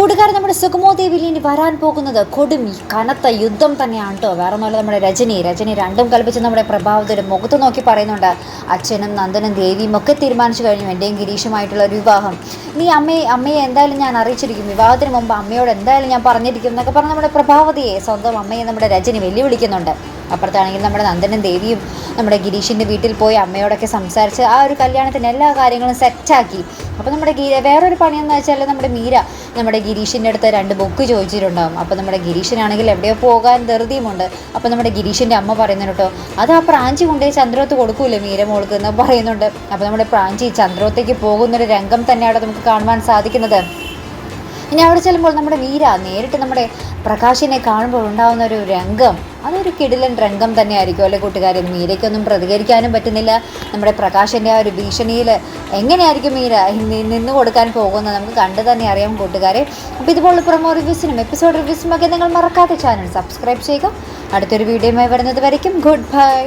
കൂട്ടുകാരൻ നമ്മുടെ സുഗമോ ദേവിയിൽ ഇനി വരാൻ പോകുന്നത് കൊടും കനത്ത യുദ്ധം തന്നെയാണ് കേട്ടോ. വേറെ ഒന്നുമല്ല നമ്മുടെ രജനി. രജനി രണ്ടും കൽപ്പിച്ച് നമ്മുടെ പ്രഭാവത്തിന്റെ മുഖത്ത് നോക്കി പറയുന്നുണ്ട് അച്ഛനും നന്ദനും ദേവിയും ഒക്കെ തീരുമാനിച്ചു കഴിഞ്ഞു. എന്റെയും ഗിരീഷുമായിട്ടുള്ള ഒരു വിവാഹം. നീ അമ്മയെ അമ്മയെ എന്തായാലും ഞാൻ അറിയിച്ചിരിക്കും. വിവാഹത്തിന് മുമ്പ് അമ്മയോട് എന്തായാലും ഞാൻ പറഞ്ഞിരിക്കും എന്നൊക്കെ പറഞ്ഞ് നമ്മുടെ പ്രഭാവതിയെ സ്വന്തം അമ്മയെ നമ്മുടെ രജനി വെല്ലുവിളിക്കുന്നുണ്ട്. അപ്പുറത്താണെങ്കിൽ നമ്മുടെ നന്ദനും ദേവിയും നമ്മുടെ ഗിരീഷിന്റെ വീട്ടിൽ പോയി അമ്മയോടൊക്കെ സംസാരിച്ച് ആ ഒരു കല്യാണത്തിന് എല്ലാ കാര്യങ്ങളും സെറ്റാക്കി അപ്പോൾ നമ്മുടെ ഗീ വേറൊരു പണിയെന്ന് വെച്ചാൽ നമ്മുടെ മീര നമ്മുടെ ഗിരീഷിന്റെ അടുത്ത് രണ്ട് ബുക്ക് ചോദിച്ചിട്ടുണ്ടാകും അപ്പോൾ നമ്മുടെ ഗിരീഷിനാണെങ്കിൽ എവിടെയോ പോകാൻ ധൃതിയുമുണ്ട്. അപ്പോൾ നമ്മുടെ ഗിരീഷിന്റെ അമ്മ പറയുന്നുണ്ട് കേട്ടോ അത് ആ പ്രാഞ്ചി കൊണ്ടുപോയി ചന്ദ്രോത്ത് കൊടുക്കൂലേ മീര മോൾക്ക്? എന്ന് പറയുന്നുണ്ട്. അപ്പോൾ നമ്മുടെ പ്രാഞ്ചി ചന്ദ്രോത്തേക്ക് പോകുന്നൊരു രംഗം തന്നെയാണ് നമുക്ക് കാണുവാൻ സാധിക്കുന്നത്. ഇനി അവിടെ ചെല്ലുമ്പോൾ നമ്മുടെ വീര നേരിട്ട് നമ്മുടെ പ്രകാശിനെ കാണുമ്പോൾ ഉണ്ടാകുന്ന ഒരു രംഗം. അതൊരു കിടിലൻ രംഗം തന്നെ തന്നെയായിരിക്കും അല്ലെ കൂട്ടുകാരെ? മീരയ്ക്കൊന്നും പ്രതികരിക്കാനും പറ്റുന്നില്ല. നമ്മുടെ പ്രകാശിന്റെ ആ ഒരു ഭീഷണിയിൽ എങ്ങനെയായിരിക്കും മീര നിന്ന് കൊടുക്കാൻ പോകുന്നത്? നമുക്ക് കണ്ടു തന്നെ അറിയാം കൂട്ടുകാരെ. അപ്പോൾ ഇതുപോലുള്ള പ്രൊമോ റിവ്യൂസിനും എപ്പിസോഡ് റിവ്യൂസിനും ഒക്കെ നിങ്ങൾ മറക്കാതെ ചാനൽ സബ്സ്ക്രൈബ് ചെയ്യുക. അടുത്തൊരു വീഡിയോയുമായി വരുന്നത് വരയ്ക്കും. Good bye